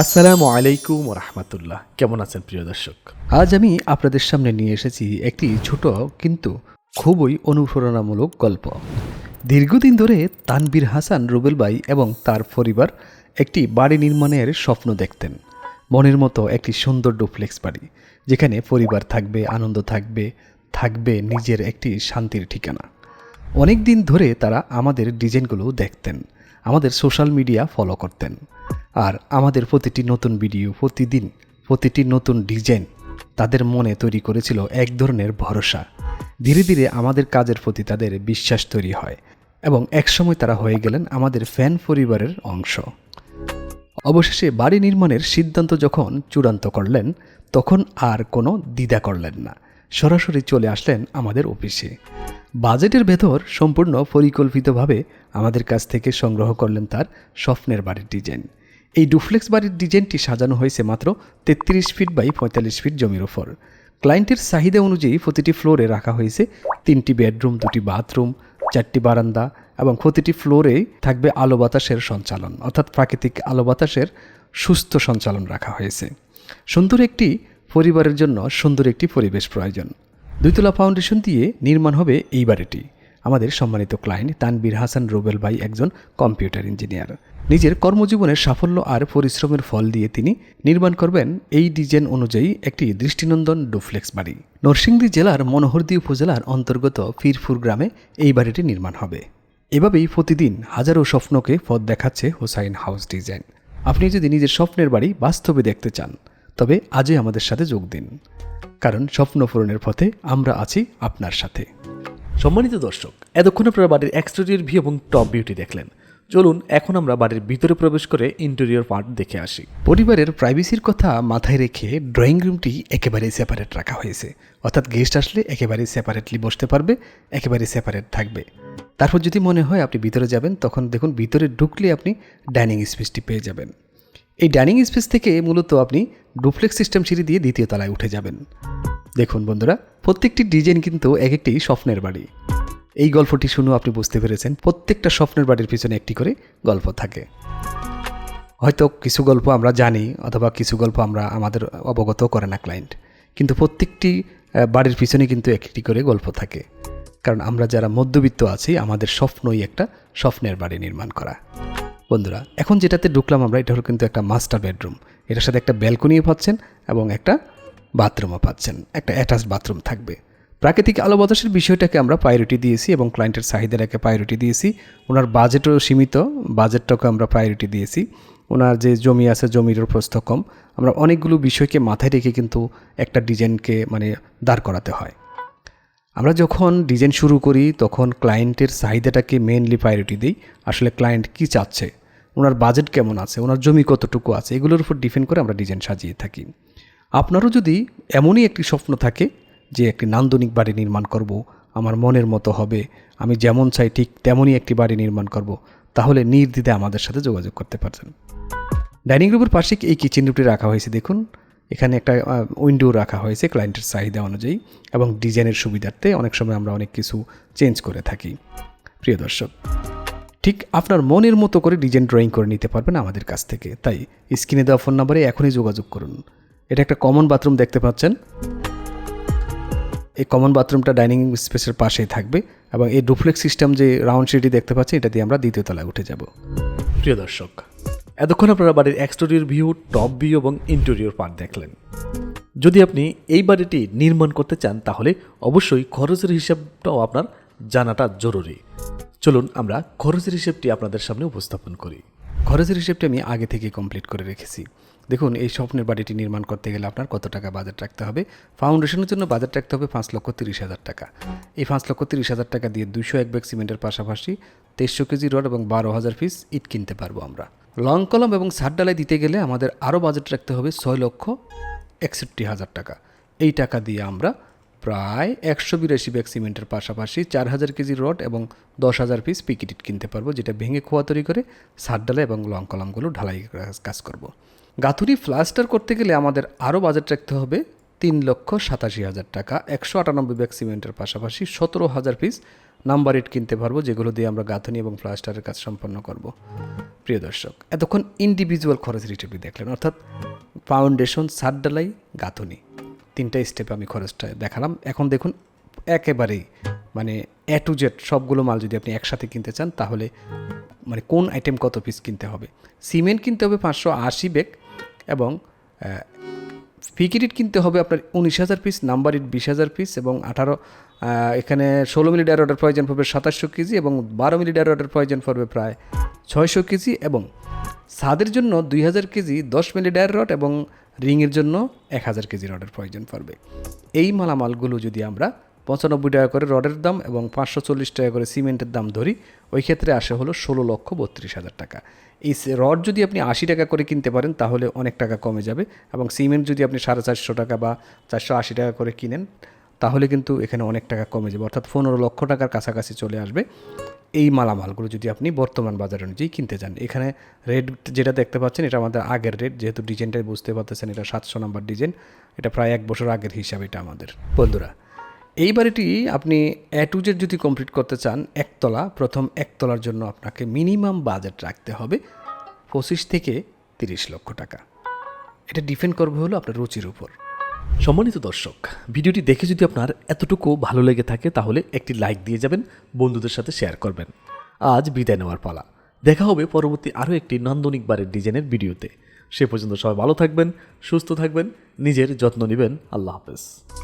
আসসালামু আলাইকুম রহমতুল্লাহ। কেমন আছেন প্রিয় দর্শক? আজ আমি আপনাদের সামনে নিয়ে এসেছি একটি ছোট কিন্তু খুবই অনুপ্রেরণামূলক গল্প। দীর্ঘদিন ধরে তানবীর হাসান, রুবেল ভাই এবং তার পরিবার একটি বাড়ি নির্মাণের স্বপ্ন দেখতেন। মনের মতো একটি সুন্দর ডুপ্লেক্স বাড়ি, যেখানে পরিবার থাকবে, আনন্দ থাকবে থাকবে নিজের একটি শান্তির ঠিকানা। অনেক দিন ধরে তারা আমাদের ডিজাইনগুলো দেখতেন। আমাদের সোশ্যাল মিডিয়া ফলো করতেন। আর আমাদের প্রতিটি নতুন ভিডিও, প্রতিদিন প্রতিটি নতুন ডিজাইন তাদের মনে তৈরি করেছিল এক ধরনের ভরসা। ধীরে ধীরে আমাদের কাজের প্রতি তাদের বিশ্বাস তৈরি হয় এবং একসময় তারা হয়ে গেলেন আমাদের ফ্যান পরিবারের অংশ। অবশেষে বাড়ি নির্মাণের সিদ্ধান্ত যখন চূড়ান্ত করলেন, তখন আর কোনো দ্বিধা করলেন না। সরাসরি চলে আসলেন আমাদের অফিসে। বাজেটের ভেতর সম্পূর্ণ পরিকল্পিতভাবে আমাদের কাছ থেকে সংগ্রহ করলেন তার স্বপ্নের বাড়ির ডিজাইন। এই ডুফ্লেক্স বাড়ির ডিজাইনটি সাজানো হয়েছে মাত্র তেত্রিশ ফিট বাই পঁয়তাল্লিশ ফিট জমির ওপর। ক্লায়েন্টের চাহিদা অনুযায়ী প্রতিটি ফ্লোরে রাখা হয়েছে তিনটি বেডরুম, দুটি বাথরুম, চারটি বারান্দা এবং প্রতিটি ফ্লোরে থাকবে আলো বাতাসের সঞ্চালন, অর্থাৎ প্রাকৃতিক আলো বাতাসের সুস্থ সঞ্চালন রাখা হয়েছে। সুন্দর একটি পরিবারের জন্য সুন্দর একটি পরিবেশ প্রয়োজন। দুইতলা ফাউন্ডেশন দিয়ে নির্মাণ হবে এই বাড়িটি। আমাদের সম্মানিত ক্লায়েন্ট তানবীর হাসান রুবেল ভাই একজন কম্পিউটার ইঞ্জিনিয়ার। নিজের কর্মজীবনের সাফল্য আর পরিশ্রমের ফল দিয়ে তিনি নির্মাণ করবেন এই ডিজাইন অনুযায়ী একটি দৃষ্টিনন্দন ডুফ্লেক্স বাড়ি। নরসিংদী জেলার মনোহরদী উপজেলার অন্তর্গত ফিরফুর গ্রামে এই বাড়িটি নির্মাণ হবে। এভাবেই প্রতিদিন হাজারো স্বপ্নকে পথ দেখাচ্ছে হোসাইন হাউস ডিজাইন। আপনি যদি নিজের স্বপ্নের বাড়ি বাস্তবে দেখতে চান, তবে আজই আমাদের সাথে যোগ দিন। কারণ স্বপ্ন পূরণের পথে আমরা আছি আপনার সাথে। সম্মানিত দর্শক এতক্ষণ আপনারা বাড়ির এক্সটেরিয়র ভিউ এবং টপ বিউটি দেখলেন। চলুন এখন আমরা বাড়ির ভিতরে প্রবেশ করে ইন্টেরিয়র পার্ট দেখে আসি। পরিবারের প্রাইভেসির কথা মাথায় রেখে ড্রয়িং রুমটি একেবারে সেপারেট রাখা হয়েছে। অর্থাৎ গেস্ট আসলে একেবারে সেপারেটলি বসতে পারবে একেবারে সেপারেট থাকবে। তারপর যদি মনে হয় আপনি ভিতরে যাবেন তখন দেখুন ভিতরে ঢুকলে আপনি ডাইনিং স্পেসটি পেয়ে যাবেন। এই ডাইনিং স্পেস থেকে মূলত আপনি ডুপ্লেক্স সিস্টেম সিঁড়ি দিয়ে দ্বিতীয় তলায় উঠে যাবেন। দেখুন বন্ধুরা, প্রত্যেকটি ডিজাইন কিন্তু এক একটি স্বপ্নের বাড়ি। এই গল্পটি শুনেও আপনি বুঝতে পেরেছেন প্রত্যেকটা স্বপ্নের বাড়ির পিছনে একটি করে গল্প থাকে। হয়তো কিছু গল্প আমরা জানি অথবা কিছু গল্প আমরা আমাদের অবগত করে না ক্লায়েন্ট কিন্তু প্রত্যেকটি বাড়ির পিছনে কিন্তু একটি করে গল্প থাকে। কারণ আমরা যারা মধ্যবিত্ত আছি, আমাদের স্বপ্নই একটা স্বপ্নের বাড়ি নির্মাণ করা। বন্ধুরা, এখন যেটাতে ঢুকলাম আমরা, এটা হলো কিন্তু একটা মাস্টার বেডরুম এটার সাথে একটা ব্যালকনিও পাচ্ছেন এবং একটা বাথরুমও পাচ্ছেন। একটা অ্যাটাচ বাথরুম থাকবে। প্রাকৃতিক আলো বাতাসের বিষয়টাকে আমরা প্রায়োরিটি দিয়েছি এবং ক্লায়েন্টের চাহিদাটাকে প্রায়োরিটি দিয়েছি। ওনার বাজেটও সীমিত বাজেটটাকে আমরা প্রায়োরিটি দিয়েছি। ওনার যে জমি আছে জমিরও প্রস্থ কম। আমরা অনেকগুলো বিষয়কে মাথায় রেখে কিন্তু একটা ডিজাইনকে মানে দাঁড় করাতে হয়। আমরা যখন ডিজাইন শুরু করি, তখন ক্লায়েন্টের চাহিদাটাকে মেনলি প্রায়োরিটি দিই। আসলে ক্লায়েন্ট কী চাচ্ছে? ওনার বাজেট কেমন আছে? ওনার জমি কতটুকু আছে? এগুলোর উপর ডিপেন্ড করে আমরা ডিজাইন সাজিয়ে থাকি। আপনারও যদি এমনই একটি স্বপ্ন থাকে যে, একটি নান্দনিক বাড়ি নির্মাণ করব, আমার মনের মতো হবে, আমি যেমন চাই ঠিক তেমনই একটি বাড়ি নির্মাণ করব, তাহলে নির্দ্বিধে আমাদের সাথে যোগাযোগ করতে পারছেন। ডাইনিং রুমের পাশে এই কিচেন রুমটি রাখা হয়েছে দেখুন। এখানে একটা উইন্ডো রাখা হয়েছে ক্লায়েন্টের চাহিদা অনুযায়ী এবং ডিজাইনের সুবিধার্থে অনেক সময় আমরা অনেক কিছু চেঞ্জ করে থাকি। প্রিয় দর্শক, ঠিক আপনার মনের মতো করে ডিজাইন ড্রয়িং করে নিতে পারবেন আমাদের কাছ থেকে। তাই স্ক্রিনে দেওয়া ফোন নাম্বারে এখনই যোগাযোগ করুন। এটা একটা কমন বাথরুম দেখতে পাচ্ছেন। এই কমন বাথরুমটা ডাইনিং স্পেসের পাশেই থাকবে এবং এই ডুপ্লেক্স সিস্টেম যে রাউন্ড সিটি দেখতে পাচ্ছি এটা দিয়ে আমরা দ্বিতীয় তলায় উঠে যাব। প্রিয় দর্শক এতক্ষণ আপনারা বাড়ির এক্সটেরিয়র ভিউ টপ ভিউ এবং ইন্টেরিয়র পার্ট দেখলেন। যদি আপনি এই বাড়িটি নির্মাণ করতে চান, তাহলে অবশ্যই খরচের হিসাবটাও আপনার জানাটা জরুরি। চলুন আমরা খরচের হিসেবটি আপনাদের সামনে উপস্থাপন করি। খরচের হিসেবটি আমি আগে থেকে কমপ্লিট করে রেখেছি। দেখুন, এই স্বপ্নের বাড়িটি নির্মাণ করতে গেলে আপনার কত টাকা বাজেট রাখতে হবে? ফাউন্ডেশনের জন্য বাজেট রাখতে হবে পাঁচ লক্ষ তিরিশ হাজার টাকা। এই পাঁচ লক্ষ তিরিশ হাজার টাকা দিয়ে দুশো এক ব্যাগ সিমেন্টের পাশাপাশি তেইশশো কেজি রড এবং বারো হাজার পিস ইট কিনতে পারব আমরা। লং কলম এবং সার ডালাই দিতে গেলে আমাদের আরও বাজেট রাখতে হবে ছয় লক্ষ একষট্টি হাজার টাকা এই টাকা দিয়ে আমরা প্রায় একশো বিরাশি ব্যাগ সিমেন্টের পাশাপাশি চার হাজার কেজি রড এবং দশ হাজার পিস পিকিটিট কিনতে পারব, যেটা ভেঙে খোয়া তৈরি করে সার ডালা এবং লং কলামগুলো ঢালাই কাজ করব। গাথুরি প্লাস্টার করতে গেলে আমাদের আরও বাজেট রাখতে হবে তিন লক্ষ সাতাশি হাজার টাকা একশো আটানব্বই ব্যাগ সিমেন্টের পাশাপাশি সতেরো হাজার পিস নাম্বার ইট কিনতে পারব, যেগুলো দিয়ে আমরা গাঁথনি এবং প্লাস্টারের কাজ সম্পন্ন করব। প্রিয় দর্শক, এতক্ষণ ইন্ডিভিজুয়াল খরচ রিটেপি দেখলেন, অর্থাৎ ফাউন্ডেশন সার ডালাই গাঁথনি। তিনটা স্টেপে আমি খরচটা দেখালাম। এখন দেখুন, একেবারেই মানে এ টু জেড সবগুলো মাল যদি আপনি একসাথে কিনতে চান, তাহলে মানে কোন আইটেম কত পিস কিনতে হবে? সিমেন্ট কিনতে হবে পাঁচশো আশি ব্যাগ এবং ফিকিরিট কিনতে হবে আপনার উনিশ হাজার পিস নাম্বার ইট বিশ হাজার পিস এবং আঠারো এখানে ষোলো মিলি অর্ডার প্রয়োজন পড়বে সাতাশশো কেজি এবং বারো মিলি অর্ডার প্রয়োজন পড়বে প্রায় ছয়শো কেজি এবং সাদের জন্য দুই হাজার কেজি দশ মিলি ডায়ার রড এবং রিংয়ের জন্য এক হাজার কেজি রডের প্রয়োজন পড়বে। এই মালামালগুলো যদি আমরা পঁচানব্বই টাকা করে রডের দাম এবং পাঁচশো চল্লিশ টাকা করে সিমেন্টের দাম ধরি, ওই ক্ষেত্রে আসে হলো ষোলো লক্ষ বত্রিশ হাজার টাকা। এই রড যদি আপনি আশি টাকা করে কিনতে পারেন, তাহলে অনেক টাকা কমে যাবে এবং সিমেন্ট যদি আপনি সাড়ে চারশো টাকা বা চারশো আশি টাকা করে কিনেন, তাহলে কিন্তু এখানে অনেক টাকা কমে যাবে। অর্থাৎ পনেরো লক্ষ টাকার কাছাকাছি চলে আসবে এই মালামালগুলো যদি আপনি বর্তমান বাজার অনুযায়ী কিনতে চান। এখানে রেট যেটা দেখতে পাচ্ছেন, এটা আমাদের আগের রেট, যেহেতু ডিজাইনটাই বুঝতে পারতেছেন, এটা সাতশো নাম্বার ডিজাইন, এটা প্রায় এক বছর আগের হিসাব এটা আমাদের। বন্ধুরা এই বাড়িটি আপনি এ টু জেড যদি কমপ্লিট করতে চান, একতলা, প্রথম একতলার জন্য আপনাকে মিনিমাম বাজেট রাখতে হবে পঁচিশ থেকে তিরিশ লক্ষ টাকা। এটা ডিপেন্ড করবে হলো আপনার রুচির উপর। সম্মানিত দর্শক, ভিডিওটি দেখে যদি আপনার এতটুকু ভালো লেগে থাকে, তাহলে একটি লাইক দিয়ে যাবেন, বন্ধুদের সাথে শেয়ার করবেন। আজ বিদায় নেওয়ার পালা। দেখা হবে পরবর্তী আরও একটি নান্দনিক বারের ডিজাইনের ভিডিওতে। সে পর্যন্ত সবাই ভালো থাকবেন, সুস্থ থাকবেন, নিজের যত্ন নেবেন। আল্লাহ হাফেজ।